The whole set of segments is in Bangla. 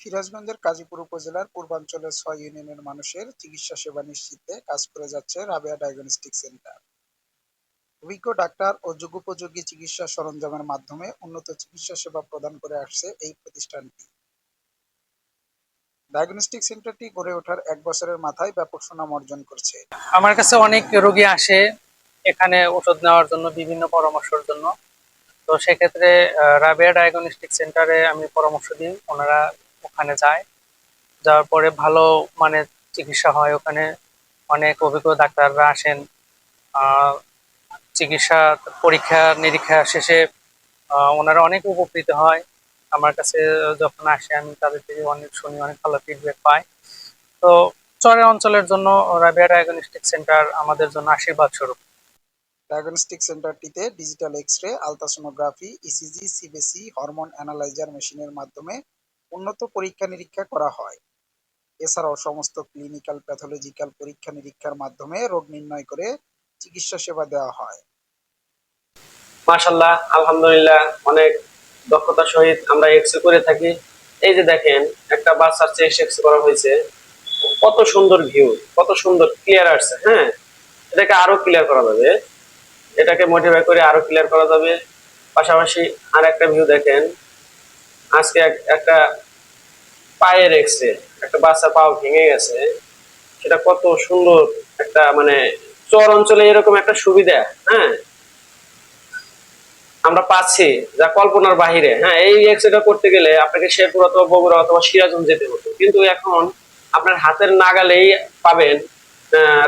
সিরাজগঞ্জের কাজীপুর উপজেলার পূর্বাঞ্চলের ছয় ইউনিয়নের মানুষের চিকিৎসা সেবা নিশ্চিতে কাজ করে যাচ্ছে রাবেয়া ডায়াগনস্টিক সেন্টার। অভিজ্ঞ ডাক্তার ও যুগোপযোগী চিকিৎসা সরঞ্জামের মাধ্যমে উন্নত চিকিৎসা সেবা প্রদান করে আসছে এই প্রতিষ্ঠানটি। ডায়াগনস্টিক সেন্টারটি গড়ে ওঠার এক বছরের মাথায় ব্যাপক সুনাম অর্জন করছে। আমার কাছে অনেক রোগী আসে এখানে ওষুধ নেওয়ার জন্য, বিভিন্ন পরামর্শের জন্য। তো সেক্ষেত্রে রাবেয়া ডায়াগনস্টিক সেন্টারে আমি পরামর্শ দিই। ওনারা ওখানে যায়। যাওয়ার পরে ভালো মানে চিকিৎসা হয় ওখানে। অনেক অভিজ্ঞ ডাক্তাররা আসেন। চিকিৎসা পরীক্ষা নিরীক্ষা শেষে ওনারা অনেক উপকৃত হয়। আমার কাছে যখন আসে, আমি তাদের থেকে অনেক শুনি, অনেক ভালো ফিডব্যাক পাই। তো চরের অঞ্চলের জন্য রাবিয়া ডায়াগনস্টিক সেন্টার আমাদের জন্য আশীর্বাদ স্বরূপ। Diagnostic সেন্টারটিতে digital X ray ultrasonography ECG CBC hormone analyzer মেশিনের মাধ্যমে উন্নত পরীক্ষা নিরীক্ষা করা হয়। এছাড়াও সমস্ত ক্লিনিক্যাল প্যাথোলজিক্যাল পরীক্ষা নিরীক্ষার মাধ্যমে রোগ নির্ণয় করে চিকিৎসা সেবা দেওয়া হয়। মাশাল্লাহ আলহামদুলিল্লাহ, অনেক দক্ষতার সহিত আমরা এক্স করে থাকি। এই যে দেখেন, একটা বাচ্চার চেস্ট এক্স করা হয়েছে। কত সুন্দর ভিউ কত সুন্দর ক্লিয়ার আসছে হ্যাঁ? এটাকে আরও ক্লিয়ার করা যাবে। এটাকে মোটিফাই করে আরও ক্লিয়ার করা যাবে। পাশাপাশি আর একটা ভিউ দেখেন আজকে একটা পায়ের এক্স রে একটা বাচ্চা পাও ভেঙে গেছে। সেটা কত সুন্দর একটা মানে চর অঞ্চলে এরকম একটা সুবিধা হ্যাঁ? আমরা পাচ্ছি যা কল্পনার বাহিরে হ্যাঁ? এই এক্সরেটা করতে গেলে আপনাকে শেরপুর অথবা বগুড়া অথবা সিরাজগঞ্জ যেতে হতো। কিন্তু এখন আপনার হাতের নাগালেই পাবেন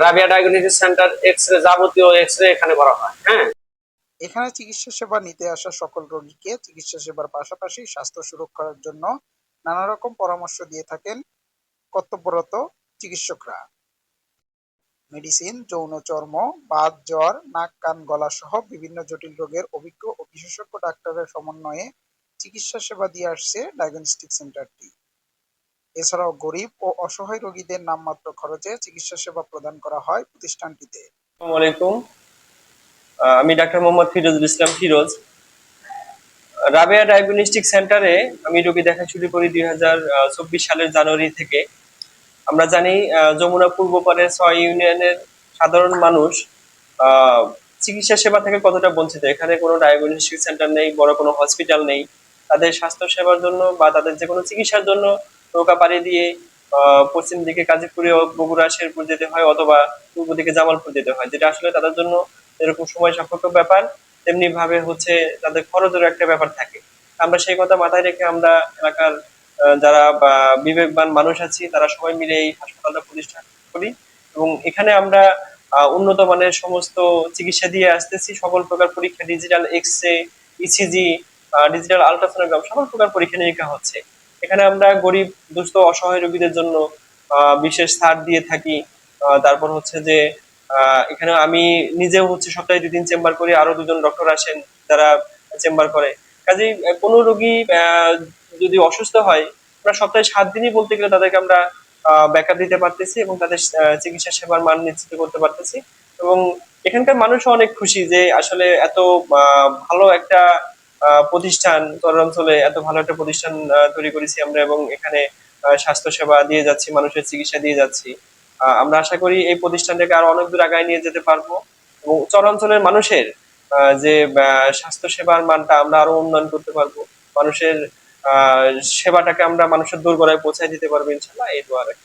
Rabiya diagnostic centre X ray যাবতীয় এক্স রে এখানে করা হয় হ্যাঁ? এখানে চিকিৎসা সেবা নিতে আসা সকল রোগীকে চিকিৎসা সেবার পাশাপাশি স্বাস্থ্য সুরক্ষার জন্য নানা রকম পরামর্শ দিয়ে থাকেন কর্তব্যরত চিকিৎসকরা। মেডিসিন, যৌন চর্ম, বাত, জ্বর, নাক, কান, গলা সহ বিভিন্ন জটিল রোগের অভিজ্ঞ ও বিশেষজ্ঞ ডাক্তারের সমন্বয়ে চিকিৎসা সেবা দিয়ে আসছে ডায়াগনস্টিক সেন্টারটি। এছাড়াও গরিব ও অসহায় রোগীদের নামমাত্র খরচে চিকিৎসা সেবা প্রদান করা হয় প্রতিষ্ঠানটিতে। আসসালামু আলাইকুম। আমি ডাক্তার মোহাম্মদ ফিরোজুল ইসলাম ফিরোজ। রাবেয়া ডায়াগনস্টিক সেন্টারে আমি রোগী দেখা শুরু করি দুই হাজার চব্বিশ সালের জানুয়ারি থেকে। আমরা জানি যমুনা পূর্ব পারে ছয় ইউনিয়নের সাধারণ মানুষ চিকিৎসা সেবা থেকে কতটা বঞ্চিত? এখানে কোনো ডায়াগনস্টিক সেন্টার নেই, বড় কোনো হসপিটাল নেই। তাদের স্বাস্থ্য সেবার জন্য বা তাদের যে কোনো চিকিৎসার জন্য নৌকা পাড়ি দিয়ে পশ্চিম দিকে কাজীপুরে বগুড়া, শেরপুর যেতে হয় অথবা পূর্ব দিকে জামালপুর যেতে হয়, যেটা আসলে তাদের জন্য এরকম সময় সাপেক্ষ ব্যাপার, তেমনি ভাবে হচ্ছে তাদের খরচেরও একটা ব্যাপার থাকে। আমরা সেই কথা মাথায় রেখে আমরা এলাকার যারা বিবেকবান মানুষ আছি, তারা সবাই মিলে এই হাসপাতালটা প্রতিষ্ঠা করি এবং এখানে আমরা উন্নত মানের সমস্ত চিকিৎসা দিয়ে আসতেছি। সকল প্রকার পরীক্ষা digital X ray ECG digital ultrasonogram সকল প্রকার পরীক্ষা নিরীক্ষা হচ্ছে। এখানে আমরা গরিব, দুস্থ, অসহায় রোগীদের জন্য বিশেষ ছাড় দিয়ে থাকি। তারপর হচ্ছে যে এখানে আমি নিজেও হচ্ছে সপ্তাহে দুদিন চেম্বার করি আরও দুজন ডক্টর আসেন যারা চেম্বার করে। আহ, কোনো রোগী যদি অসুস্থ হয় আমরা সপ্তাহে সাত দিনই বলতে গেলে তাদেরকে আমরা ব্যাকআপ দিতে পারতেছি এবং তাদের চিকিৎসা সেবার মান নিশ্চিত করতে পারতেছি। এবং এখানকার মানুষও অনেক খুশি যে আসলে এত ভালো একটা প্রতিষ্ঠান চরাঞ্চলে এত ভালো একটা প্রতিষ্ঠান তৈরি করেছি আমরা এবং এখানে স্বাস্থ্য সেবা দিয়ে যাচ্ছি মানুষের চিকিৎসা দিয়ে যাচ্ছি। আমরা আশা করি এই প্রতিষ্ঠানটাকে আরও অনেক দূর আগায় নিয়ে যেতে পারব এবং চরাঞ্চলের মানুষের যে স্বাস্থ্য সেবার মানটা আমরা আরও উন্নয়ন করতে পারব মানুষের সেবাটাকে আমরা মানুষের দোরগোড়ায় পৌঁছায় দিতে পারব ইনশাল্লাহ এই দোয়া রাখি।